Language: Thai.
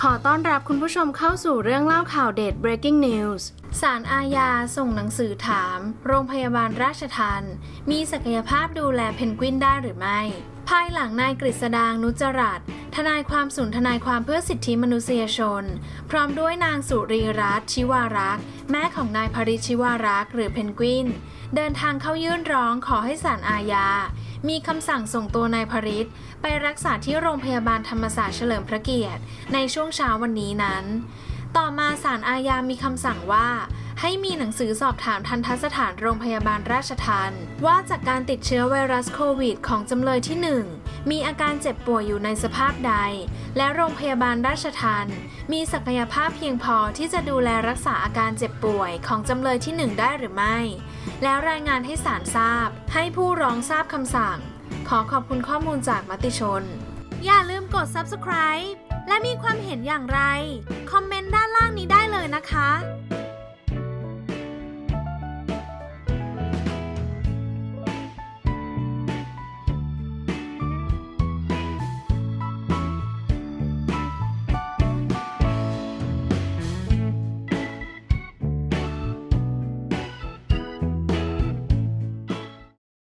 ขอต้อนรับคุณผู้ชมเข้าสู่เรื่องเล่าข่าวเด็ด breaking news ศาลอาญาส่งหนังสือถาม โรงพยาบาลราชทันมีศักยภาพดูแลเพนกวินได้หรือไม่ ภายหลังนายกฤษดางนุจรัตทนายความศูนย์ทนายความเพื่อสิทธิมนุษยชน พร้อมด้วยนางสุรีรัตน์ชิวารักษ์ แม่ของนายพริชชิวารักษ์หรือเพนกวิน เดินทางเข้ายื่นร้องขอให้ศาลอาญา มีคำสั่งส่งตัวนายพริตไปรักษาที่โรงพยาบาลธรรมศาสตร์เฉลิมพระเกียรติ ในช่วงเช้าวันนี้นั้น ต่อมาศาลอาญามีคำสั่งว่า ให้มีหนังสือสอบถามทันทสถานโรงพยาบาลราชทันว่าจากการติดเชื้อไวรัสโควิด ของจำเลยที่ 1 มีอาการเจ็บป่วยอยู่ในสภาพใด และโรงพยาบาลราชทันมีศักยภาพเพียงพอที่จะดูแลรักษาอาการเจ็บป่วยของจำเลยที่ 1 ได้หรือไม่ แล้วรายงานให้ศาลทราบ ให้ผู้ร้องทราบคำสั่ง ขอขอบคุณข้อมูลจากมติชน อย่าลืมกด subscribe และมีความเห็นอย่างไร คอมเมนต์ด้านล่างนี้ได้เลยนะคะ